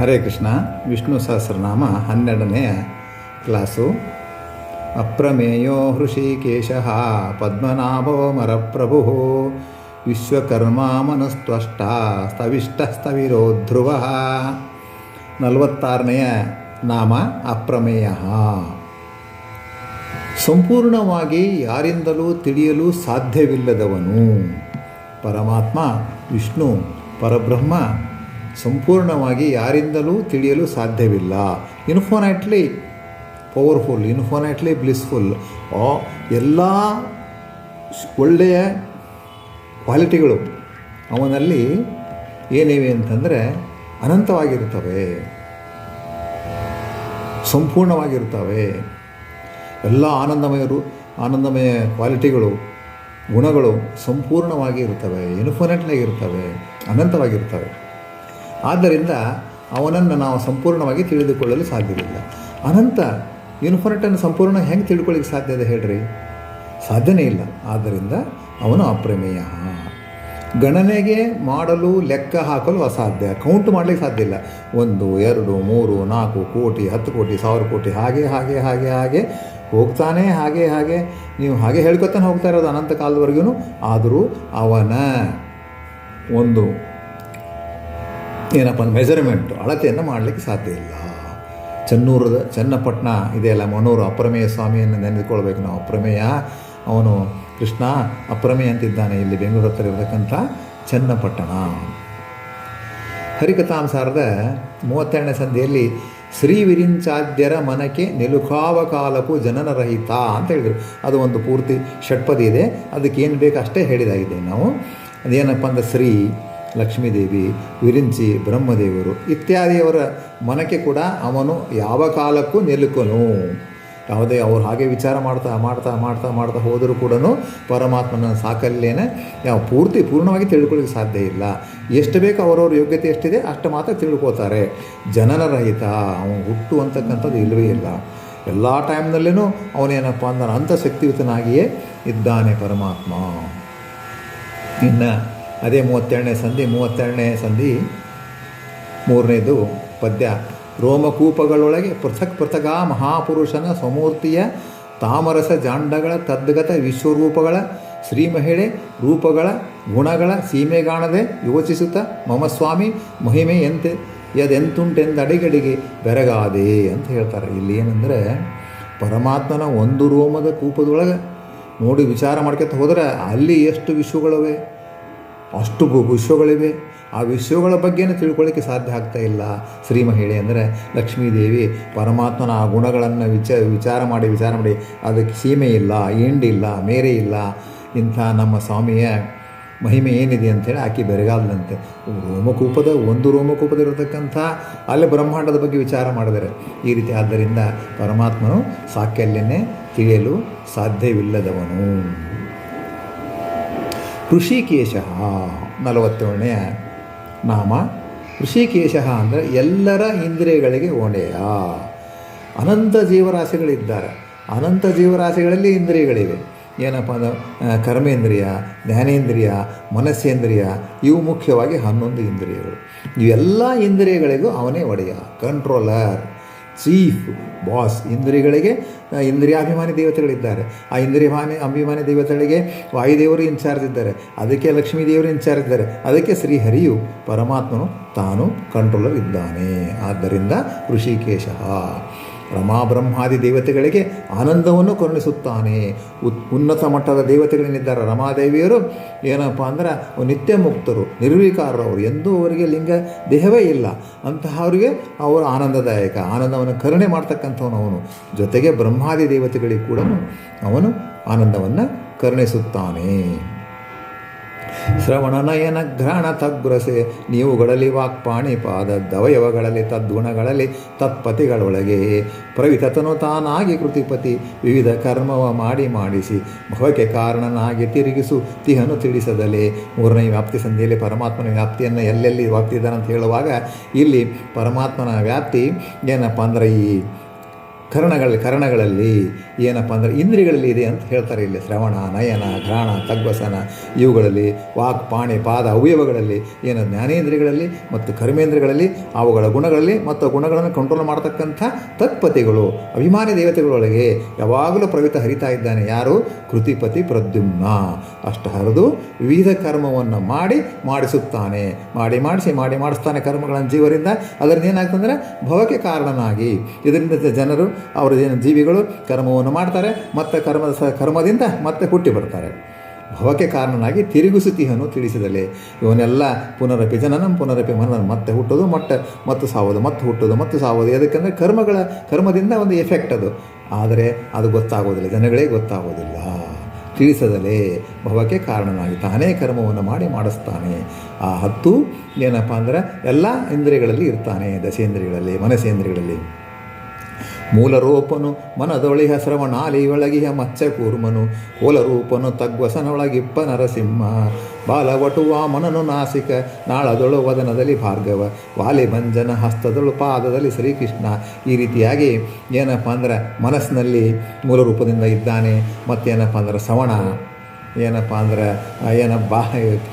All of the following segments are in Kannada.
ಹರೇ ಕೃಷ್ಣ, ವಿಷ್ಣು ಸಹಸ್ರನಾಮ ಹನ್ನೆರಡನೆಯ ಕ್ಲಾಸು. ಅಪ್ರಮೇಯೋ ಹೃಷಿಕೇಶ ಪದ್ಮನಾಭೋ ಮರಪ್ರಭು. ವಿಶ್ವಕರ್ಮ ಮನಸ್ತ್ವಷ್ಟ ಸ್ತವಿಷ್ಟ ಸ್ಥವಿರೋ ಧ್ರುವ ನಲವತ್ತಾರನೆಯ ನಾಮ ಅಪ್ರಮೇಯ. ಸಂಪೂರ್ಣವಾಗಿ ಯಾರಿಂದಲೂ ತಿಳಿಯಲು ಸಾಧ್ಯವಿಲ್ಲದವನು. ಪರಮಾತ್ಮ, ವಿಷ್ಣು, ಪರಬ್ರಹ್ಮ ಸಂಪೂರ್ಣವಾಗಿ ಯಾರಿಂದಲೂ ತಿಳಿಯಲು ಸಾಧ್ಯವಿಲ್ಲ. ಇನ್ಫೋನೈಟ್ಲಿ ಪವರ್ಫುಲ್ ಇನ್ಫೋನೈಟ್ಲಿ ಬ್ಲಿಸ್ಫುಲ್ ಎಲ್ಲ ಒಳ್ಳೆಯ ಕ್ವಾಲಿಟಿಗಳು ಅವನಲ್ಲಿ ಏನಿವೆ ಅಂತಂದರೆ ಅನಂತವಾಗಿರ್ತವೆ ಸಂಪೂರ್ಣವಾಗಿರ್ತವೆ ಎಲ್ಲ ಆನಂದಮಯರು ಆನಂದಮಯ ಕ್ವಾಲಿಟಿಗಳು ಗುಣಗಳು ಸಂಪೂರ್ಣವಾಗಿ ಇರ್ತವೆ ಇನ್ಫೋನೆಟ್ನಾಗಿರ್ತವೆ ಅನಂತವಾಗಿರ್ತವೆ ಆದ್ದರಿಂದ ಅವನನ್ನು ನಾವು ಸಂಪೂರ್ಣವಾಗಿ ತಿಳಿದುಕೊಳ್ಳಲು ಸಾಧ್ಯವಿಲ್ಲ. ಅನಂತ ಇನ್ಫಿನಿಟನ್ನು ಸಂಪೂರ್ಣ ಹೆಂಗೆ ತಿಳ್ಕೊಳ್ಳಿಕ್ಕೆ ಸಾಧ್ಯ ಇದೆ ಹೇಳ್ರಿ? ಸಾಧ್ಯನೇ ಇಲ್ಲ. ಆದ್ದರಿಂದ ಅವನು ಅಪ್ರಮೇಯ. ಗಣನೆಗೆ ಮಾಡಲು ಲೆಕ್ಕ ಹಾಕಲು ಅಸಾಧ್ಯ. ಕೌಂಟ್ ಮಾಡಲಿಕ್ಕೆ ಸಾಧ್ಯ ಇಲ್ಲ. ಒಂದು, ಎರಡು, ಮೂರು, ನಾಲ್ಕು ಕೋಟಿ, ಹತ್ತು ಕೋಟಿ, ಸಾವಿರ ಕೋಟಿ, ಹಾಗೆ ಹಾಗೆ ಹಾಗೆ ಹಾಗೆ ಹೋಗ್ತಾನೆ, ಹಾಗೆ ಹಾಗೆ. ನೀವು ಹಾಗೆ ಹೇಳ್ಕೊತಾನೆ ಹೋಗ್ತಾ ಇರೋದು ಅನಂತ ಕಾಲದವರೆಗೂ ಆದರೂ ಅವನ ಒಂದು ಏನಪ್ಪ ಮೆಜರ್ಮೆಂಟು ಅಳತೆಯನ್ನು ಮಾಡಲಿಕ್ಕೆ ಸಾಧ್ಯ ಇಲ್ಲ. ಚನ್ನೂರದ ಚನ್ನಪಟ್ಟಣ ಇದೆಯಲ್ಲ ಮನೂರು ಅಪ್ರಮೇಯ ಸ್ವಾಮಿಯನ್ನು ನೆನೆದುಕೊಳ್ಬೇಕು ನಾವು. ಅಪ್ರಮೇಯ, ಅವನು ಕೃಷ್ಣ, ಅಪ್ರಮೇಯ ಅಂತಿದ್ದಾನೆ ಇಲ್ಲಿ ಬೆಂಗಳೂರು ಹತ್ರ ಇರತಕ್ಕಂಥ ಚನ್ನಪಟ್ಟಣ. ಹರಿಕಥಾಂಸಾರದ ಮೂವತ್ತೆರಡನೇ ಸಂಧಿಯಲ್ಲಿ, ಶ್ರೀ ವಿರಿಂಚಾದ್ಯರ ಮನಕ್ಕೆ ಜನನ ಜನನರಹಿತ ಅಂತ ಹೇಳಿದರು. ಅದು ಒಂದು ಪೂರ್ತಿ ಷಟ್ಪದಿ ಇದೆ. ಅದಕ್ಕೆ ಏನು ಬೇಕು ಅಷ್ಟೇ ಹೇಳಿದಾಗಿದೆ ನಾವು. ಅದೇನಪ್ಪ ಅಂದರೆ ಶ್ರೀ ಲಕ್ಷ್ಮೀದೇವಿ, ವಿರಿಂಚಿ, ಬ್ರಹ್ಮದೇವರು ಇತ್ಯಾದಿಯವರ ಮನಕ್ಕೆ ಕೂಡ ಅವನು ಯಾವ ಕಾಲಕ್ಕೂ ನಿಲುಕನು ಯಾವುದೇ ಅವ್ರು ಹಾಗೆ ವಿಚಾರ ಮಾಡ್ತಾ ಮಾಡ್ತಾ ಮಾಡ್ತಾ ಮಾಡ್ತಾ ಹೋದರೂ ಕೂಡ ಪರಮಾತ್ಮನ ಸಾಕಲ್ಲೇನೆ ಯಾವ ಪೂರ್ತಿ ಪೂರ್ಣವಾಗಿ ತಿಳ್ಕೊಳ್ಳಿಕ್ಕೆ ಸಾಧ್ಯ ಇಲ್ಲ. ಎಷ್ಟು ಬೇಕು ಅವರವ್ರ ಯೋಗ್ಯತೆ ಎಷ್ಟಿದೆ ಅಷ್ಟು ಮಾತ್ರ ತಿಳ್ಕೊತಾರೆ ಜನನರಹಿತ ಅವನು ಹುಟ್ಟು ಅಂತಕ್ಕಂಥದ್ದು ಇಲ್ಲವೇ ಇಲ್ಲ. ಎಲ್ಲ ಟೈಮ್ನಲ್ಲೂ ಅವನೇನಪ್ಪ ಅಂದ್ರೆ ಅಂಥ ಶಕ್ತಿಯುತನಾಗಿಯೇ ಇದ್ದಾನೆ ಪರಮಾತ್ಮ. ಇನ್ನು ಅದೇ ಮೂವತ್ತೆರಡನೇ ಸಂಧಿ ಮೂವತ್ತೆರಡನೇ ಸಂಧಿ. ಮೂರನೇದು ಪದ್ಯ. ರೋಮಕೂಪಗಳೊಳಗೆ ಪೃಥಕ್ ಪೃಥಗ ಮಹಾಪುರುಷನ ಸಮೂರ್ತಿಯ ತಾಮರಸ ಜಾಂಡಗಳ ತದ್ಗತ ವಿಶ್ವರೂಪಗಳ ಶ್ರೀಮಹಿಳೆ ರೂಪಗಳ ಗುಣಗಳ ಸೀಮೆಗಾಣದೆ ಯೋಚಿಸುತ್ತ ಮಮಸ್ವಾಮಿ ಮಹಿಮೆ ಎಂತೆ ಯದೆಂತುಂಟೆಂದು ಅಡಿಗಡಿಗೆ ಬೆರಗಾದೆ ಅಂತ ಹೇಳ್ತಾರೆ. ಇಲ್ಲಿ ಏನಂದರೆ ಪರಮಾತ್ಮನ ಒಂದು ರೋಮದ ಕೂಪದೊಳಗೆ ನೋಡಿ ವಿಚಾರ ಮಾಡ್ಕೊತ ಹೋದರೆ ಅಲ್ಲಿ ಎಷ್ಟು ವಿಶ್ವಗಳಿವೆ? ಅಷ್ಟು ವಿಶ್ವಗಳಿವೆ. ಆ ವಿಶ್ವಗಳ ಬಗ್ಗೆನೇ ತಿಳ್ಕೊಳ್ಳಿಕ್ಕೆ ಸಾಧ್ಯ ಆಗ್ತಾ ಇಲ್ಲ. ಶ್ರೀ ಮಹಿಳೆ ಅಂದರೆ ಲಕ್ಷ್ಮೀದೇವಿ ಪರಮಾತ್ಮನ ಆ ಗುಣಗಳನ್ನು ವಿಚ ವಿಚಾರ ಮಾಡಿ ವಿಚಾರ ಮಾಡಿ, ಅದಕ್ಕೆ ಸೀಮೆ ಇಲ್ಲ ಎಂಡಿಲ್ಲ ಮೇರೆ ಇಲ್ಲ. ಇಂಥ ನಮ್ಮ ಸ್ವಾಮಿಯ ಮಹಿಮೆ ಏನಿದೆ ಅಂಥೇಳಿ ಆಕೆ ಬೆರಗಾದಲಂತೆ. ರೋಮಕೂಪದ ಒಂದು ರೋಮಕೂಪದಿರತಕ್ಕಂಥ ಅಲ್ಲಿ ಬ್ರಹ್ಮಾಂಡದ ಬಗ್ಗೆ ವಿಚಾರ ಮಾಡಿದರೆ ಈ ರೀತಿ ಆದ್ದರಿಂದ ಪರಮಾತ್ಮನು ಸಾಕ್ಯಲ್ಲೇ ತಿಳಿಯಲು ಸಾಧ್ಯವಿಲ್ಲದವನು. ಋಷಿಕೇಶ ನಲವತ್ತೇಳನೆಯ ನಾಮ. ಋಷಿಕೇಶ ಅಂದರೆ ಎಲ್ಲರ ಇಂದ್ರಿಯಗಳಿಗೆ ಒಣೆಯ ಅನಂತ ಜೀವರಾಶಿಗಳಿದ್ದಾರೆ. ಅನಂತ ಜೀವರಾಶಿಗಳಲ್ಲಿ ಇಂದ್ರಿಯಗಳಿವೆ. ಏನಪ್ಪ ಅಂದ್ರೆ ಕರ್ಮೇಂದ್ರಿಯ, ಜ್ಞಾನೇಂದ್ರಿಯ, ಮನಸ್ಸೇಂದ್ರಿಯ, ಇವು ಮುಖ್ಯವಾಗಿ ಹನ್ನೊಂದು ಇಂದ್ರಿಯಗಳು. ಇವೆಲ್ಲ ಇಂದ್ರಿಯಗಳಿಗೂ ಅವನೇ ಒಡೆಯ, ಕಂಟ್ರೋಲರ್. ಚೀಫ್ ಬಾಸ್, ಇಂದ್ರಿಯಗಳಿಗೆ ಇಂದ್ರಿಯಾಭಿಮಾನಿ ದೇವತೆಗಳಿದ್ದಾರೆ. ಆ ಇಂದ್ರಿಯಮಾನಿ ಅಭಿಮಾನಿ ದೇವತೆಗಳಿಗೆ ವಾಯುದೇವರು ಇನ್ಚಾರ್ಜ್ ಇದ್ದಾರೆ ಅದಕ್ಕೆ ಲಕ್ಷ್ಮೀ ದೇವರು ಇನ್ಚಾರ್ಜ್ ಇದ್ದಾರೆ ಅದಕ್ಕೆ ಶ್ರೀಹರಿಯು ಪರಮಾತ್ಮನು ತಾನು ಕಂಟ್ರೋಲರ್ ಇದ್ದಾನೆ. ಆದ್ದರಿಂದ ಋಷಿಕೇಶ ರಮಾ ಬ್ರಹ್ಮಾದಿ ದೇವತೆಗಳಿಗೆ ಆನಂದವನ್ನು ಕರುಣಿಸುತ್ತಾನೆ ಉತ್ ಉನ್ನತ ಮಟ್ಟದ ದೇವತೆಗಳೇನಿದ್ದಾರೆ? ರಮಾದೇವಿಯರು ಏನಪ್ಪ ಅಂದ್ರೆ ನಿತ್ಯ ಮುಕ್ತರು, ನಿರ್ವಿಕಾರರು ಅವರು. ಎಂದೂ ಅವರಿಗೆ ಲಿಂಗ ದೇಹವೇ ಇಲ್ಲ. ಅಂತಹವರಿಗೆ ಅವರು ಆನಂದದಾಯಕ, ಆನಂದವನ್ನು ಕರುಣೆ ಮಾಡ್ತಕ್ಕಂಥವನು ಅವನು. ಜೊತೆಗೆ ಬ್ರಹ್ಮಾದಿ ದೇವತೆಗಳಿಗೆ ಕೂಡ ಅವನು ಆನಂದವನ್ನು ಕರುಣಿಸುತ್ತಾನೆ. ಶ್ರವಣನಯನ ಘ್ರಾಣ ತಗ್ರಸೆ ನೀವುಗಳಲ್ಲಿ ವಾಕ್ಪಾಣಿ ಪಾದ ದವಯವಗಳಲ್ಲಿ ತದ್ಗುಣಗಳಲ್ಲಿ ತತ್ಪತಿಗಳೊಳಗೆ. ಪ್ರವಿತತನು ತಾನಾಗಿ ಕೃತಿಪತಿ, ವಿವಿಧ ಕರ್ಮವ ಮಾಡಿ ಮಾಡಿಸಿ ಭವಕ್ಕೆ ಕಾರಣನಾಗಿ ತಿರುಗಿಸು, ತಿಹನು ತಿಳಿಸದಲೆ. ಮೂರನೇ ವ್ಯಾಪ್ತಿ ಸಂಧಿಯಲ್ಲಿ ಪರಮಾತ್ಮನ ವ್ಯಾಪ್ತಿಯನ್ನು ಎಲ್ಲೆಲ್ಲಿ ವ್ಯಾಪ್ತಿದ್ದಾನಂತ ಹೇಳುವಾಗ, ಇಲ್ಲಿ ಪರಮಾತ್ಮನ ವ್ಯಾಪ್ತಿ ಏನಪ್ಪ ಅಂದರೆ ಈ ಕರ್ಣಗಳಲ್ಲಿ ಕರ್ಣಗಳಲ್ಲಿ ಏನಪ್ಪ ಅಂದರೆ ಇಂದ್ರಿಗಳಲ್ಲಿ ಇದೆ ಅಂತ ಹೇಳ್ತಾರೆ ಇಲ್ಲಿ. ಶ್ರವಣ, ನಯನ, ಘ್ರಾಣ, ತಗ್ವಸನ, ಇವುಗಳಲ್ಲಿ ವಾಕ್, ಪಾಣಿ, ಪಾದ, ಅವಯವಗಳಲ್ಲಿ ಏನು ಜ್ಞಾನೇಂದ್ರಿಯಗಳಲ್ಲಿ ಮತ್ತು ಕರ್ಮೇಂದ್ರಿಯಗಳಲ್ಲಿ, ಅವುಗಳ ಗುಣಗಳಲ್ಲಿ ಮತ್ತು ಗುಣಗಳನ್ನು ಕಂಟ್ರೋಲ್ ಮಾಡತಕ್ಕಂಥ ತತ್ಪತಿಗಳು, ಅಭಿಮಾನಿ ದೇವತೆಗಳೊಳಗೆ ಯಾವಾಗಲೂ ಪ್ರವಿತ ಹರಿತಾ ಇದ್ದಾನೆ. ಯಾರು? ಕೃತಿಪತಿ ಪ್ರದ್ಯುಮ್ನ. ಅಷ್ಟು ಹರಿದು ವಿವಿಧ ಕರ್ಮವನ್ನು ಮಾಡಿ ಮಾಡಿಸುತ್ತಾನೆ. ಮಾಡಿ ಮಾಡಿಸಿ, ಮಾಡಿ ಮಾಡಿಸ್ತಾನೆ ಕರ್ಮಗಳನ್ನು ಜೀವರಿಂದ. ಅದರಿಂದ ಏನಾಗ್ತಂದರೆ ಭವಕ್ಕೆ ಕಾರಣನಾಗಿ. ಇದರಿಂದ ಜನರು ಏನು ಜೀವಿಗಳು ಕರ್ಮವನ್ನು ಮಾಡ್ತಾರೆ, ಮತ್ತೆ ಕರ್ಮದ ಸ, ಕರ್ಮದಿಂದ ಮತ್ತೆ ಹುಟ್ಟಿ ಬರ್ತಾರೆ. ಭವಕ್ಕೆ ಕಾರಣನಾಗಿ ತಿರುಗಿಸುತ್ತಿಹನು ತಿಳಿಸಿದಲೆ ಇವನ್ನೆಲ್ಲ ಪುನರಪಿ ಜನನಂ, ಪುನರಪಿ ಮನನ, ಮತ್ತೆ ಹುಟ್ಟೋದು, ಮೊಟ್ಟ, ಮತ್ತು ಸಾವೋದು, ಮತ್ತೆ ಹುಟ್ಟೋದು, ಮತ್ತು ಸಾವೋದು. ಯಾಕಂದರೆ ಕರ್ಮಗಳ, ಕರ್ಮದಿಂದ ಒಂದು ಎಫೆಕ್ಟ್ ಅದು. ಆದರೆ ಅದು ಗೊತ್ತಾಗೋದಿಲ್ಲ ಜನಗಳಿಗೆ ಗೊತ್ತಾಗೋದಿಲ್ಲ. ತಿಳಿಸದಲೆ ಭವಕ್ಕೆ ಕಾರಣನಾಗಿ ತಾನೇ ಕರ್ಮವನ್ನು ಮಾಡಿ ಮಾಡಿಸ್ತಾನೆ. ಆ ಹತ್ತು ಏನಪ್ಪ ಅಂದ್ರೆ ಎಲ್ಲ ಇಂದ್ರಿಯಗಳಲ್ಲಿ ಇರ್ತಾನೆ, ದಶೇಂದ್ರಿಯಗಳಲ್ಲಿ ಮನಸೇಂದ್ರಿಯಗಳಲ್ಲಿ ಮೂಲರೂಪನು ಮನದೊಳಿಹ ಶ್ರವಣಾಲಿ ಒಳಗಿಹ ಮಚ್ಚ ಕೂರ್ಮನು ಕೋಲರೂಪನು ತಗ್ವಸನೊಳಗಿಪ್ಪ ನರಸಿಂಹ. ಬಾಲವಟುವ ಮನನು ನಾಸಿಕ, ನಾಳದೊಳು ವದನದಲ್ಲಿ ಭಾರ್ಗವ. ವಾಲಿಭಂಜನ ಹಸ್ತದೊಳು ಪಾದದಲ್ಲಿ ಶ್ರೀಕೃಷ್ಣ. ಈ ರೀತಿಯಾಗಿ ಏನಪ್ಪ ಅಂದ್ರೆ ಮನಸ್ಸಿನಲ್ಲಿ ಮೂಲರೂಪದಿಂದ ಇದ್ದಾನೆ. ಮತ್ತೇನಪ್ಪ ಅಂದ್ರೆ ಶ್ರವಣ. ಏನಪ್ಪ ಅಂದ್ರೆ ಏನ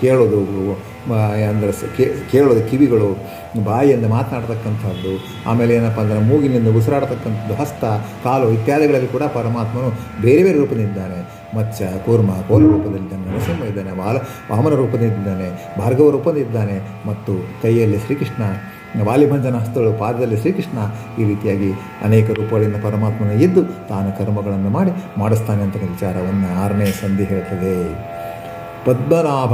ಕೇಳೋದು. ಅಂದ್ರೆ ಕೇ- ಕೇಳೋದು ಕಿವಿಗಳು, ಬಾಯಿಯಿಂದ ಮಾತನಾಡ್ತಕ್ಕಂಥದ್ದು, ಆಮೇಲೆ ಏನಪ್ಪ ಅಂದ್ರೆ ಮೂಗಿನಿಂದ ಉಸಿರಾಡ್ತಕ್ಕಂಥದ್ದು, ಹಸ್ತ, ಕಾಲು ಇತ್ಯಾದಿಗಳಲ್ಲಿ ಕೂಡ ಪರಮಾತ್ಮನು ಬೇರೆ ಬೇರೆ ರೂಪದಿಂದಾನೆ ಮತ್ಸ್ಯ ಕೂರ್ಮ, ಕೋಲ ರೂಪದಲ್ಲಿದ್ದಾನೆ ನರಸಿಂಹ ಇದ್ದಾನೆ, ವಾಲ ವಾಮನ ರೂಪದಲ್ಲಿದ್ದಾನೆ, ಭಾರ್ಗವ ರೂಪದಲ್ಲಿದ್ದಾನೆ ಮತ್ತು ಕೈಯಲ್ಲಿ ಶ್ರೀಕೃಷ್ಣ, ವಾಲಿಭಂಜನ ಹಸ್ತಗಳು, ಪಾದದಲ್ಲಿ ಶ್ರೀಕೃಷ್ಣ ಈ ರೀತಿಯಾಗಿ ಅನೇಕ ರೂಪಗಳಿಂದ ಪರಮಾತ್ಮನ ಇದ್ದು ತಾನು ಕರ್ಮಗಳನ್ನು ಮಾಡಿ ಮಾಡಿಸ್ತಾನೆ ಅಂತಕ್ಕಂಥ ವಿಚಾರವನ್ನು ಆರನೇ ಸಂಧಿ ಹೇಳ್ತದೆ. ಪದ್ಮನಾಭ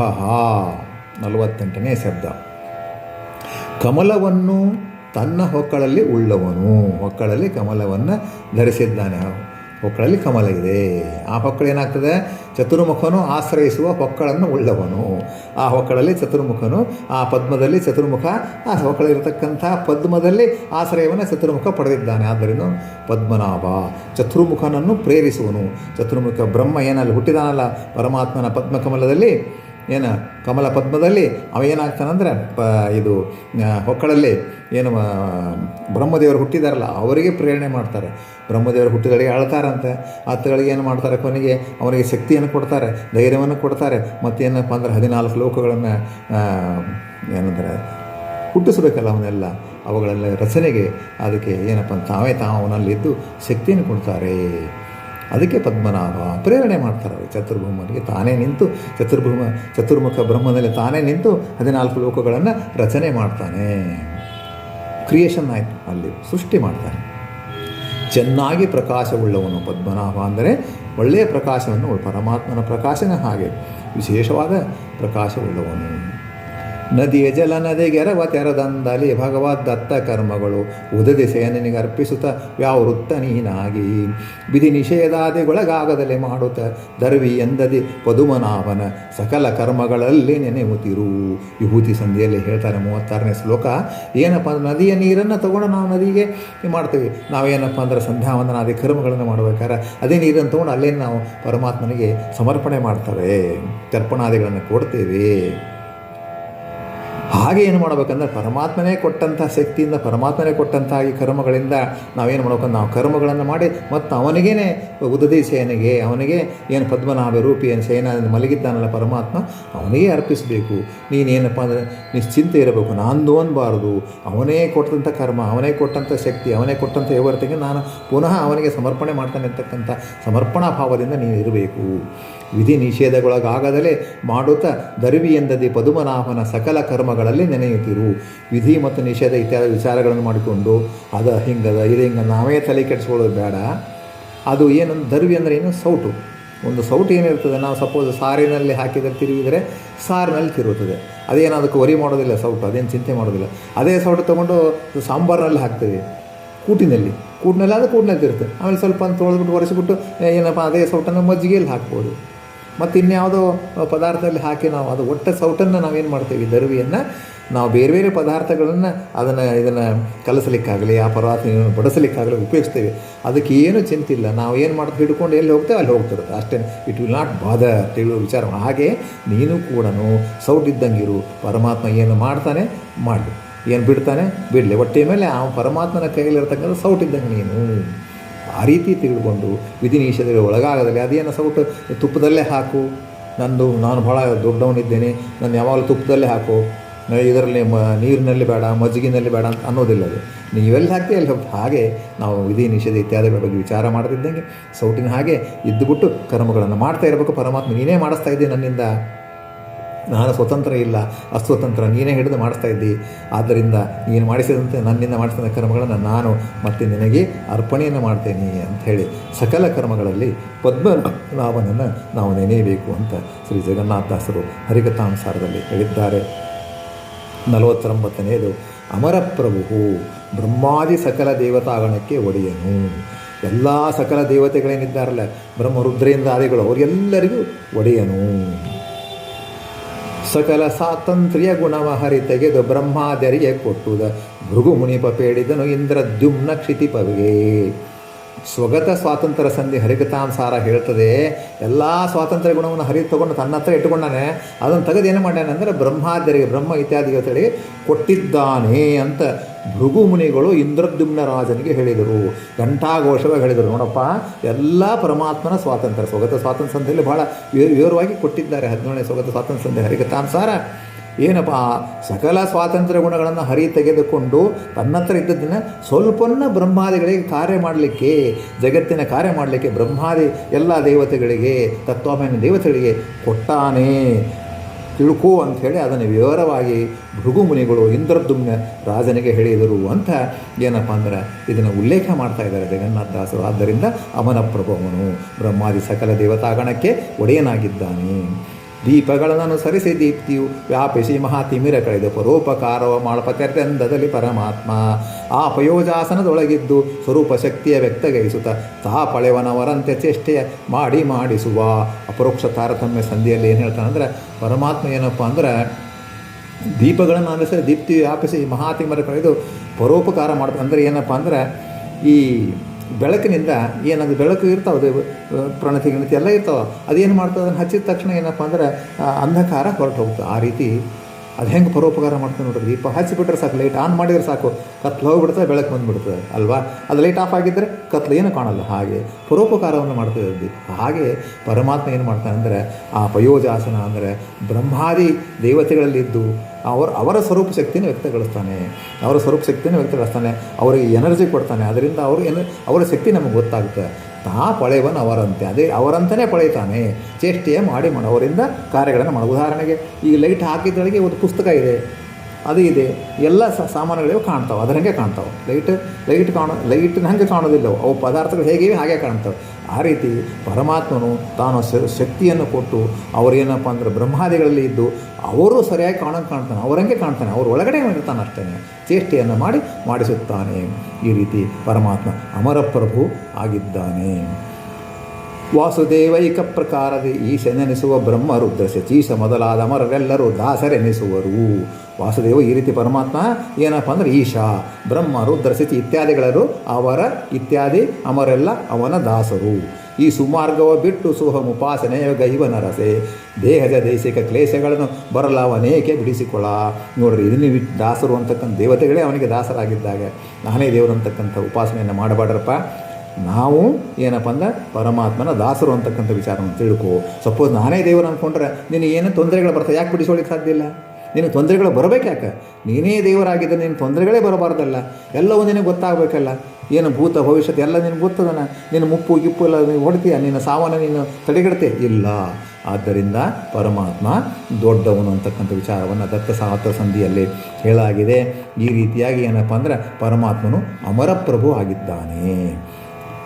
ನಲವತ್ತೆಂಟನೇ ಶಬ್ದ. ಕಮಲವನ್ನು ತನ್ನ ಹೊಕ್ಕಳಲ್ಲಿ ಉಳ್ಳವನು. ಹೊಕ್ಕಳಲ್ಲಿ ಕಮಲವನ್ನು ಧರಿಸಿದ್ದಾನೆ. ಹೊಕ್ಕಳಲ್ಲಿ ಕಮಲ ಇದೆ. ಆ ಏನಾಗ್ತದೆ? ಚತುರ್ಮುಖನು ಆಶ್ರಯಿಸುವ ಹೊಕ್ಕಳನ್ನು ಉಳ್ಳವನು. ಆ ಹೊಕ್ಕಳಲ್ಲಿ ಚತುರ್ಮುಖನು, ಆ ಪದ್ಮದಲ್ಲಿ ಚತುರ್ಮುಖ, ಆ ಹೊಕ್ಕಳಿರತಕ್ಕಂಥ ಪದ್ಮದಲ್ಲಿ ಆಶ್ರಯವನ್ನು ಚತುರ್ಮುಖ ಪಡೆದಿದ್ದಾನೆ. ಆದ್ದರಿಂದ ಪದ್ಮನಾಭ ಚತುರ್ಮುಖನನ್ನು ಪ್ರೇರಿಸುವನು. ಚತುರ್ಮುಖ ಬ್ರಹ್ಮ ಏನಲ್ಲಿ, ಹುಟ್ಟಿದಾನಲ್ಲ ಪರಮಾತ್ಮನ ಪದ್ಮಕಮಲದಲ್ಲಿ? ಏನು ಕಮಲ ಪದ್ಮದಲ್ಲಿ ಅವ ಏನಾಗ್ತಾನಂದ್ರೆ, ಪ, ಇದು ಹೊಕ್ಕಳಲ್ಲಿ ಏನು ಬ್ರಹ್ಮದೇವರು ಹುಟ್ಟಿದಾರಲ್ಲ, ಅವರಿಗೆ ಪ್ರೇರಣೆ ಮಾಡ್ತಾರೆ. ಬ್ರಹ್ಮದೇವರು ಹುಟ್ಟಿದಳಿಗೆ ಅಳ್ತಾರಂತೆ ಆತಗಳಿಗೆ ಏನು ಮಾಡ್ತಾರೆ, ಕೊನೆಗೆ ಅವನಿಗೆ ಶಕ್ತಿಯನ್ನು ಕೊಡ್ತಾರೆ, ಧೈರ್ಯವನ್ನು ಕೊಡ್ತಾರೆ. ಮತ್ತೇನಪ್ಪ ಅಂದ್ರೆ ಹದಿನಾಲ್ಕು ಲೋಕಗಳನ್ನು ಏನಂದರೆ ಹುಟ್ಟಿಸ್ಬೇಕಲ್ಲ ಅವನ್ನೆಲ್ಲ. ಅವುಗಳೆಲ್ಲ ರಚನೆಗೆ ಅದಕ್ಕೆ ಏನಪ್ಪ ತಾವೇ ತಾವು ಅವನಲ್ಲಿದ್ದು ಶಕ್ತಿಯನ್ನು ಕೊಡ್ತಾರೆ. ಅದಕ್ಕೆ ಪದ್ಮನಾಭ ಪ್ರೇರಣೆ ಮಾಡ್ತಾರೆ ಅವರು. ಚತುರ್ಭುಮನಿಗೆ ತಾನೇ ನಿಂತು ಚತುರ್ಭುಮ ಚತುರ್ಮುಖ ಬ್ರಹ್ಮದಲ್ಲಿ ತಾನೇ ನಿಂತು ಹದಿನಾಲ್ಕು ಲೋಕಗಳನ್ನು ರಚನೆ ಮಾಡ್ತಾನೆ. ಕ್ರಿಯೇಷನ್ ಆಯಿತು. ಅಲ್ಲಿ ಸೃಷ್ಟಿ ಮಾಡ್ತಾನೆ ಚೆನ್ನಾಗಿ ಪ್ರಕಾಶವುಳ್ಳವನು ಪದ್ಮನಾಭ ಅಂದರೆ ಒಳ್ಳೆಯ ಪ್ರಕಾಶವನ್ನು, ಪರಮಾತ್ಮನ ಪ್ರಕಾಶನ ಹಾಗೆ ವಿಶೇಷವಾದ ಪ್ರಕಾಶವುಳ್ಳವನು. ನದಿಯ ಜಲ ನದಿಗೆರವ ತೆರದಂದಲಿ ಭಗವದ್ ದತ್ತ ಕರ್ಮಗಳು. ಉದದಿ ಸೇನಿಗೆ ಅರ್ಪಿಸುತ್ತ ವ್ಯಾವೃತ್ತ ನೀನಾಗಿ. ವಿಧಿ ನಿಷೇಧಾದಿಗೊಳಗಾಗದಲೆ ಮಾಡುತ್ತ ದರ್ವಿ ಎಂದದಿ ಪದುಮನಾಭನ ಸಕಲ ಕರ್ಮಗಳಲ್ಲಿ ನೆನೆಯುತ್ತಿರು. ವಿಭೂತಿ ಸಂಧಿಯಲ್ಲಿ ಹೇಳ್ತಾರೆ ಮೂವತ್ತಾರನೇ ಶ್ಲೋಕ. ಏನಪ್ಪ ಅಂದ್ರೆ ನದಿಯ ನೀರನ್ನು ತಗೊಂಡು ನಾವು ನದಿಗೆ ಮಾಡ್ತೀವಿ. ನಾವೇನಪ್ಪ ಅಂದ್ರೆ ಸಂಧ್ಯಾವಂದನಾದಿ ಕರ್ಮಗಳನ್ನು ಮಾಡಬೇಕಾದ್ರೆ ಅದೇ ನೀರನ್ನು ತಗೊಂಡು ಅಲ್ಲೇ ನಾವು ಪರಮಾತ್ಮನಿಗೆ ಸಮರ್ಪಣೆ ಮಾಡ್ತಾರೆ ತರ್ಪಣಾದಿಗಳನ್ನು ಕೊಡ್ತೇವೆ. ಹಾಗೆ ಏನು ಮಾಡಬೇಕಂದ್ರೆ ಪರಮಾತ್ಮನೇ ಕೊಟ್ಟಂಥ ಶಕ್ತಿಯಿಂದ, ಪರಮಾತ್ಮನೇ ಕೊಟ್ಟಂತಹ ಈ ಕರ್ಮಗಳಿಂದ ನಾವೇನು ಮಾಡ್ಬೇಕಂದ್ರೆ ನಾವು ಕರ್ಮಗಳನ್ನು ಮಾಡಿ ಮತ್ತು ಅವನಿಗೇನೆ ಉದದಿ ಸೇನೆಗೆ, ಅವನಿಗೆ ಏನು ಪದ್ಮನಾಭ ರೂಪಿ, ಏನು ಸೇನ ಮಲಗಿದ್ದಾನಲ್ಲ ಪರಮಾತ್ಮ, ಅವನಿಗೆ ಅರ್ಪಿಸಬೇಕು. ನೀನೇನಪ್ಪ ಅಂದರೆ ನಿಶ್ಚಿಂತೆ ಇರಬೇಕು. ನಾನು ಅನ್ಬಾರ್ದು ಅವನೇ ಕೊಟ್ಟಂಥ ಕರ್ಮ, ಅವನೇ ಕೊಟ್ಟಂಥ ಶಕ್ತಿ, ಅವನೇ ಕೊಟ್ಟಂಥ ಯೋಗರ್ತಿಗೆ ನಾನು ಪುನಃ ಅವನಿಗೆ ಸಮರ್ಪಣೆ ಮಾಡ್ತಾನೆ ಅಂತಕ್ಕಂಥ ಸಮರ್ಪಣಾ ಭಾವದಿಂದ ನೀನು ಇರಬೇಕು. ವಿಧಿ ನಿಷೇಧಗೊಳಗಾಗದಲೇ ಮಾಡುತ್ತಾ ದರ್ವಿ ಎಂದದಿ ಪದುಮನಾಭನ ಸಕಲ ಕರ್ಮಗಳಲ್ಲಿ ನೆನೆಯುತ್ತಿರು. ವಿಧಿ ಮತ್ತು ನಿಷೇಧ ಇತ್ಯಾದಿ ವಿಚಾರಗಳನ್ನು ಮಾಡಿಕೊಂಡು, ಅದ ಹಿಂಗದ ಇದು ಹಿಂಗ ನಾವೇ ತಲೆ ಕೆಡಿಸ್ಕೊಳ್ಳೋದು ಬೇಡ. ಅದು ಏನು ದರ್ವಿ ಅಂದರೆ ಏನು? ಸೌಟು. ಒಂದು ಸೌಟು ಏನಿರ್ತದೆ, ನಾವು ಸಪೋಸ್ ಸಾರಿನಲ್ಲಿ ಹಾಕಿದರೆ ತಿರುಗಿದರೆ ಸಾರಿನಲ್ಲಿ ತಿರುಗುತ್ತದೆ. ಅದೇನು ಅದಕ್ಕೆ ವರಿ ಮಾಡೋದಿಲ್ಲ ಸೌಟು, ಅದೇನು ಚಿಂತೆ ಮಾಡೋದಿಲ್ಲ. ಅದೇ ಸೌಟು ತೊಗೊಂಡು ಸಾಂಬಾರಿನಲ್ಲಿ ಹಾಕ್ತೀವಿ. ಕೂಟಿನಲ್ಲಿ ಕೂಟಿನಲ್ಲಿ ಅದು ಕೂಟಿನಲ್ಲಿ ತಿರುತ್ತೆ ಆಮೇಲೆ ಸ್ವಲ್ಪ ಅಂತ ತೊಳೆದ್ಬಿಟ್ಟು ಒರೆಸಿಬಿಟ್ಟು, ಏನಪ್ಪ, ಅದೇ ಸೌಟನ್ನು ಮಜ್ಜಿಗೆಯಲ್ಲಿ ಹಾಕ್ಬೋದು. ಮತ್ತು ಇನ್ಯಾವುದೋ ಪದಾರ್ಥದಲ್ಲಿ ಹಾಕಿ ನಾವು ಅದು ಒಟ್ಟ ಸೌಟನ್ನು ನಾವೇನು ಮಾಡ್ತೀವಿ? ದರ್ವಿಯನ್ನು ನಾವು ಬೇರೆ ಬೇರೆ ಪದಾರ್ಥಗಳನ್ನು ಅದನ್ನು, ಇದನ್ನು ಕಲಸಲಿಕ್ಕಾಗಲಿ, ಆ ಪದಾರ್ಥವನ್ನು ಬಡಿಸಲಿಕ್ಕಾಗಲಿ ಉಪಯೋಗಿಸ್ತೇವೆ. ಅದಕ್ಕೆ ಏನು ಚಿಂತಿಲ್ಲ. ನಾವು ಏನು ಮಾಡ್ತೀವಿ? ಹಿಡ್ಕೊಂಡು ಎಲ್ಲಿ ಹೋಗ್ತೇವೆ? ಅಲ್ಲಿ ಹೋಗ್ತಿರುತ್ತೆ. ಅಷ್ಟೇ. ಇಟ್ ವಿಲ್ ನಾಟ್ ಬಾದರ್ ತಿಳಿಯುವ ವಿಚಾರ ಹಾಗೆ ನೀನು ಕೂಡ ಸೌಟಿದ್ದಂಗಿರು, ಪರಮಾತ್ಮ ಏನು ಮಾಡ್ತಾನೆ? ಮಾಡಲಿ. ಏನು ಬಿಡ್ತಾನೆ? ಬಿಡಲಿ. ಹೊಟ್ಟೆ ಮೇಲೆ ಆ ಪರಮಾತ್ಮನ ಕೈಯಲ್ಲಿರ್ತಕ್ಕಂಥ ಸೌಟಿದ್ದಂಗೆ ನೀನು. ಆ ರೀತಿ ತಿಳ್ಕೊಂಡು ವಿಧಿ ನಿಷೇಧಗಳಿಗೆ ಒಳಗಾಗದಲ್ಲಿ ಅದೇನು ಸೌಟು ತುಪ್ಪದಲ್ಲೇ ಹಾಕು. ನಂದು, ನಾನು ಭಾಳ ದೊಡ್ಡವನಿದ್ದೇನೆ, ನಾನು ಯಾವಾಗಲೂ ತುಪ್ಪದಲ್ಲೇ ಹಾಕು. ಇದರಲ್ಲಿ ಮ, ನೀರಿನಲ್ಲಿ ಬೇಡ, ಮಜ್ಜಿಗಿನಲ್ಲಿ ಬೇಡ ಅಂತ ಅನ್ನೋದಿಲ್ಲ ಅದು. ನೀವೆಲ್ಲಿ ಹಾಕ್ತೀವಿ ಅಲ್ಲಿ? ಹಾಗೆ ನಾವು ವಿಧಿ ನಿಷೇಧ ಇತ್ಯಾದಿಗಳ ಬಗ್ಗೆ ವಿಚಾರ ಮಾಡದಿದ್ದಂಗೆ, ಸೌಟಿನ ಹಾಗೆ ಇದ್ದುಬಿಟ್ಟು ಕರ್ಮಗಳನ್ನು ಮಾಡ್ತಾ ಇರಬೇಕು. ಪರಮಾತ್ಮ ನೀನೇ ಮಾಡಿಸ್ತಾ ಇದ್ದೀನಿ ನನ್ನಿಂದ. ನಾನು ಸ್ವತಂತ್ರ ಇಲ್ಲ, ಅಸ್ವತಂತ್ರ, ನೀನೇ ಹಿಡಿದು ಮಾಡಿಸ್ತಾ ಇದ್ದಿ. ಆದ್ದರಿಂದ ನೀನು ಮಾಡಿಸಿದಂತೆ ನನ್ನಿಂದ ಮಾಡಿಸಿದ ಕರ್ಮಗಳನ್ನು ನಾನು ಮತ್ತೆ ನಿನಗೆ ಅರ್ಪಣೆಯನ್ನು ಮಾಡ್ತೇನೆ ಅಂತ ಹೇಳಿ ಸಕಲ ಕರ್ಮಗಳಲ್ಲಿ ಪದ್ಮನಾಭನನ್ನು ನಾವು ನೆನೆಯಬೇಕು ಅಂತ ಶ್ರೀ ಜಗನ್ನಾಥದಾಸರು ಹರಿಕಥಾನುಸಾರದಲ್ಲಿ ಹೇಳಿದ್ದಾರೆ. ನಲವತ್ತೊಂಬತ್ತನೆಯದು ಅಮರಪ್ರಭು ಬ್ರಹ್ಮಾದಿ ಸಕಲ ದೇವತಾಗಣಕ್ಕೆ ಒಡೆಯನು. ಎಲ್ಲ ಸಕಲ ದೇವತೆಗಳೇನಿದ್ದಾರಲ್ಲ ಬ್ರಹ್ಮ ರುದ್ರೇಂದ್ರಾದಿಗಳು ಅವರೆಲ್ಲರಿಗೂ ಒಡೆಯನು. ಸಕಲ ಸ್ವಾತಂತ್ರ್ಯ ಗುಣವ ಹರಿ ತೆಗೆದು ಬ್ರಹ್ಮಾದರಿಗೆ ಕೊಟ್ಟುದ. ಭೃಗು ಮುನಿಪ ಪೇಡಿದನು ಇಂದ್ರದ್ಯುಮ್ನ ಕ್ಷಿತಿಪವಿಗೆ. ಸ್ವಗತ ಸ್ವಾತಂತ್ರ್ಯ ಸಂಧಿ ಹರಿಕತಾಂಸಾರ ಹೇಳ್ತದೆ, ಎಲ್ಲ ಸ್ವಾತಂತ್ರ್ಯ ಗುಣವನ್ನು ಹರಿ ತಗೊಂಡು ತನ್ನ ಹತ್ರ ಇಟ್ಟುಕೊಂಡಾನೆ, ಅದನ್ನು ತೆಗೆದು ಏನು ಮಾಡ್ಯಾನೆ ಅಂದರೆ ಬ್ರಹ್ಮಾದ್ಯರಿಗೆ ಬ್ರಹ್ಮ ಇತ್ಯಾದಿ ದೇವತೆಗಳಿಗೆ ಕೊಟ್ಟಿದ್ದಾನೆ ಅಂತ ಭೃಗು ಮುನಿಗಳು ಇಂದ್ರದ್ಯುಮ್ನ ರಾಜನಿಗೆ ಹೇಳಿದರು. ಘಂಟಾಘೋಷವಾಗಿ ಹೇಳಿದರು. ನೋಡಪ್ಪ, ಎಲ್ಲ ಪರಮಾತ್ಮನ ಸ್ವಾತಂತ್ರ್ಯ. ಸ್ವಗತ ಸ್ವಾತಂತ್ರ್ಯ ಸಂಧಿಯಲ್ಲಿ ವಿವ- ವಿವರವಾಗಿ ಕೊಟ್ಟಿದ್ದಾರೆ. ಹದಿನೇಳನೇ ಸ್ವಗತ ಸ್ವಾತಂತ್ರ್ಯ ಸಂಧಿ ಹರಿಕತಾಂಸಾರ ಏನಪ್ಪ, ಸಕಲ ಸ್ವಾತಂತ್ರ್ಯ ಗುಣಗಳನ್ನು ಹರಿ ತೆಗೆದುಕೊಂಡು ತನ್ನತ್ರ ಇದ್ದದ್ದನ್ನು ಸ್ವಲ್ಪನ್ನ ಬ್ರಹ್ಮಾದಿಗಳಿಗೆ ಕಾರ್ಯ ಮಾಡಲಿಕ್ಕೆ, ಜಗತ್ತಿನ ಕಾರ್ಯ ಮಾಡಲಿಕ್ಕೆ ಬ್ರಹ್ಮಾದಿ ಎಲ್ಲ ದೇವತೆಗಳಿಗೆ ತತ್ವಾಭಿಮಾನಿ ದೇವತೆಗಳಿಗೆ ಕೊಟ್ಟಾನೆ. ತಿಳ್ಕೋ ಅಂಥೇಳಿ ಅದನ್ನು ವಿವರವಾಗಿ ಭೃಗು ಮುನಿಗಳು ಇಂದ್ರದ್ಯುಮ್ನ ರಾಜನಿಗೆ ಹೇಳಿದರು ಅಂತ ಏನಪ್ಪ ಅಂದರೆ ಇದನ್ನು ಉಲ್ಲೇಖ ಮಾಡ್ತಾ ಇದ್ದಾರೆ ಜಗನ್ನಾಥದಾಸರು ಆದ್ದರಿಂದ ಅವನ ಪ್ರಭುವನು ಬ್ರಹ್ಮಾದಿ ಸಕಲ ದೇವತಾಗಣಕ್ಕೆ ಒಡೆಯನಾಗಿದ್ದಾನೆ. ದೀಪಗಳನ್ನು ಅನುಸರಿಸಿ ದೀಪ್ತಿಯು ವ್ಯಾಪಿಸಿ ಮಹಾತಿಮಿರ ಕಳೆದು ಪರೋಪಕಾರವ ಮಾಡಪತ್ಯಂದದಲ್ಲಿ ಪರಮಾತ್ಮ. ಆ ಪಯೋಜಾಸನದೊಳಗಿದ್ದು ಸ್ವರೂಪ ಶಕ್ತಿಯ ವ್ಯಕ್ತಗೈಸುತ್ತ ಸಹ ಪಳೆವನವರಂತೆ ಚೇಷ್ಟೆಯ ಮಾಡಿ ಮಾಡಿಸುವ. ಅಪರೋಕ್ಷ ತಾರತಮ್ಯ ಸಂಧಿಯಲ್ಲಿ ಏನು ಹೇಳ್ತಾನೆ ಅಂದರೆ, ಪರಮಾತ್ಮ ಏನಪ್ಪ ಅಂದ್ರೆ, ದೀಪಗಳನ್ನು ಅನುಸರಿಸಿ ದೀಪ್ತಿ ವ್ಯಾಪಿಸಿ ಮಹಾತಿಮರ ಕಳೆದು ಪರೋಪಕಾರ ಮಾಡ್ತಾರೆ ಅಂದರೆ ಏನಪ್ಪ ಅಂದ್ರೆ, ಈ ಬೆಳಕಿನಿಂದ ಏನದು ಬೆಳಕು ಇರ್ತಾವೆ ಪ್ರಣತಿ ಗಣತಿ ಎಲ್ಲ ಇರ್ತಾವೆ. ಅದೇನು ಮಾಡ್ತದೆ? ಅದನ್ನು ಹಚ್ಚಿದ ತಕ್ಷಣ ಏನಪ್ಪ ಅಂದ್ರೆ ಅಂಧಕಾರ ಹೊರಟು ಹೋಗ್ತದೆ ಆ ರೀತಿ ಅದು ಹೆಂಗೆ ಪರೋಪಕಾರ ಮಾಡ್ತದೆ ನೋಡ್ರಿ. ದೀಪ ಹಚ್ಚಿಬಿಟ್ರೆ ಸಾಕು, ಲೈಟ್ ಆನ್ ಮಾಡಿದ್ರೆ ಸಾಕು. ಕತ್ಲು ಹೋಗ್ಬಿಡ್ತದೆ, ಬೆಳಕು ಬಂದುಬಿಡ್ತದೆ, ಅಲ್ವಾ? ಅದು ಲೈಟ್ ಆಫ್ ಆಗಿದ್ದರೆ ಕತ್ಲು ಏನು ಕಾಣಲ್ಲ. ಹಾಗೆ ಪರೋಪಕಾರವನ್ನು ಮಾಡ್ತದೆ ದೀಪ. ಹಾಗೆ ಪರಮಾತ್ಮ ಏನು ಮಾಡ್ತಾನೆ ಅಂದರೆ, ಆ ಪಯೋಜಾಸನ ಅಂದರೆ, ಬ್ರಹ್ಮಾದಿ ದೇವತೆಗಳಲ್ಲಿದ್ದು ಅವರ ಅವರ ಸ್ವರೂಪ ಶಕ್ತಿಯನ್ನು ವ್ಯಕ್ತಗೊಳಿಸ್ತಾನೆ. ಅವರ ಸ್ವರೂಪ ಶಕ್ತಿಯನ್ನು ವ್ಯಕ್ತಗೊಳಿಸ್ತಾನೆ. ಅವರಿಗೆ ಎನರ್ಜಿ ಕೊಡ್ತಾನೆ. ಅದರಿಂದ ಅವರು ಏನು ಅವರ ಶಕ್ತಿ ನಮಗೆ ಗೊತ್ತಾಗುತ್ತೆ. ತಾ ಪಳೆಯವನ್ ಅವರಂತೆ. ಅದೇ ಅವರಂತಲೇ ಪಳೆಯುತ್ತಾನೆ. ಚೇಷ್ಟೆಯ ಮಾಡಿ ಮಾಡೋ. ಅವರಿಂದ ಕಾರ್ಯಗಳನ್ನು ಮಾಡು. ಉದಾಹರಣೆಗೆ ಈ ಲೈಟ್ ಹಾಕಿದ್ದೊಳಗೆ ಒಂದು ಪುಸ್ತಕ ಇದೆ. ಅದು ಇದೆ. ಎಲ್ಲ ಸಾಮಾನುಗಳಿವೆ ಕಾಣ್ತಾವೆ ಅದರಂಗೆ ಕಾಣ್ತಾವೆ. ಲೈಟ್ ಲೈಟ್ ಕಾಣ ಲೈಟ್ನ ಹಂಗೆ ಕಾಣೋದಿಲ್ಲ. ಅವು. ಪದಾರ್ಥಗಳು ಹೇಗಿವೆ ಹಾಗೆ ಕಾಣ್ತವೆ. ಆ ರೀತಿ ಪರಮಾತ್ಮನು ತಾನು ಶಕ್ತಿಯನ್ನು ಕೊಟ್ಟು ಅವರೇನಪ್ಪ ಅಂದ್ರೆ ಬ್ರಹ್ಮಾದಿಗಳಲ್ಲಿ ಇದ್ದು ಅವರು ಸರಿಯಾಗಿ ಕಾಣೋಂಗೆ ಕಾಣ್ತಾನೆ ಅವರಂಗೆ ಕಾಣ್ತಾನೆ, ಅವ್ರ ಒಳಗಡೆ ಇರ್ತಾನೆ ಅಷ್ಟೇ ಚೇಷ್ಟೆಯನ್ನು ಮಾಡಿ ಮಾಡಿಸುತ್ತಾನೆ. ಈ ರೀತಿ ಪರಮಾತ್ಮ ಅಮರಪ್ರಭು ಆಗಿದ್ದಾನೆ. ವಾಸುದೇವೈಕ ಪ್ರಕಾರದಿ ಈಶನೆನಿಸುವ ಬ್ರಹ್ಮ ರುದ್ರ ಶಚೀಶ ಮೊದಲಾದ ಅಮರರೆಲ್ಲರೂ ದಾಸರೆನಿಸುವರು. ವಾಸುದೇವ ಈ ರೀತಿ ಪರಮಾತ್ಮ ಏನಪ್ಪ ಅಂದರೆ ಈಶಾ ಬ್ರಹ್ಮ ರುದ್ರ ಶಚಿ ಇತ್ಯಾದಿಗಳರು, ಅವರ ಇತ್ಯಾದಿ, ಅಮರೆಲ್ಲ ಅವನ ದಾಸರು. ಈ ಸುಮಾರ್ಗವ ಬಿಟ್ಟು ಸುಹಂ ಉಪಾಸನೆಯ ಗೈವ ನರಸೆ ದೇಹದ ದೈಸಿಕ ಕ್ಲೇಶಗಳನ್ನು ಬರಲಾವನೇಕೆ ಬಿಡಿಸಿಕೊಳ್ಳ ನೋಡ್ರಿ ಇದನ್ನು ದಾಸರು ಅಂತಕ್ಕಂಥ ದೇವತೆಗಳೇ ಅವನಿಗೆ ದಾಸರಾಗಿದ್ದಾಗ, ನಾನೇ ದೇವರು ಅಂತಕ್ಕಂಥ ಉಪಾಸನೆಯನ್ನು ಮಾಡಬಾಡ್ರಪ್ಪ ನಾವು ಏನಪ್ಪ ಅಂದ್ರೆ ಪರಮಾತ್ಮನ ದಾಸರು ಅಂತಕ್ಕಂಥ ವಿಚಾರವನ್ನು ತಿಳ್ಕೊ. ಸಪೋಸ್ ನಾನೇ ದೇವರು ಅಂದ್ಕೊಂಡ್ರೆ ನಿನಗೆ ಏನು ತೊಂದರೆಗಳು ಬರ್ತವೆ, ಯಾಕೆ ಬಿಡಿಸೋಳಿಕ್ಕೆ ಸಾಧ್ಯ ಇಲ್ಲ? ನಿನಗೆ ತೊಂದರೆಗಳು ಬರಬೇಕು ಯಾಕೆ? ನೀನೇ ದೇವರಾಗಿದ್ದರೆ ನಿನ್ನ ತೊಂದರೆಗಳೇ ಬರಬಾರ್ದಲ್ಲ. ಎಲ್ಲವೂ ನಿನಗೆ ಗೊತ್ತಾಗಬೇಕಲ್ಲ. ಏನು ಭೂತ, ಭವಿಷ್ಯತ್ ಎಲ್ಲ ನಿನಗೆ ಗೊತ್ತದನ? ನಿನ್ನ ಮುಪ್ಪು, ಗಿಪ್ಪು ಎಲ್ಲ ನೀನು ಹೊಡ್ತೀಯ? ನಿನ್ನ ಸಾವನ್ನ ನೀನು ತಡೆಗಡ್ತೆ ಇಲ್ಲ. ಆದ್ದರಿಂದ ಪರಮಾತ್ಮ ದೊಡ್ಡವನು ಅಂತಕ್ಕಂಥ ವಿಚಾರವನ್ನು ದತ್ತ ಸಾಹತ ಸಂಧಿಯಲ್ಲಿ ಹೇಳಾಗಿದೆ ಈ ರೀತಿಯಾಗಿ ಏನಪ್ಪ ಅಂದರೆ ಪರಮಾತ್ಮನು ಅಮರಪ್ರಭು ಆಗಿದ್ದಾನೆ.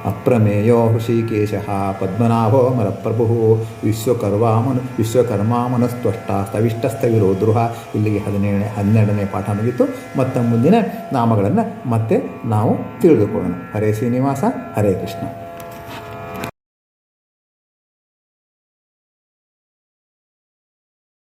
ಅಪ್ರಮೇಯೋ ಹೃಷಿಕೇಶ ಪದ್ಮನಾಭೋ ಮರಪ್ರಭು ವಿಶ್ವಕರ್ವಾಮನು ವಿಶ್ವಕರ್ಮಾಮನಸ್ತ್ವಷ್ಟ ಸ್ಥವಿಷ್ಟಸ್ಥವಿರೋ ದೃಹ ಇಲ್ಲಿಗೆ ಹದಿನೇಳನೇ ಹನ್ನೆರಡನೇ ಪಾಠ ಮುಗಿತು. ಮತ್ತು ಮುಂದಿನ ನಾಮಗಳನ್ನು ಮತ್ತೆ ನಾವು ತಿಳಿದುಕೊಳ್ಳೋಣ. ಹರೇ ಶ್ರೀನಿವಾಸ, ಹರೇ ಕೃಷ್ಣ.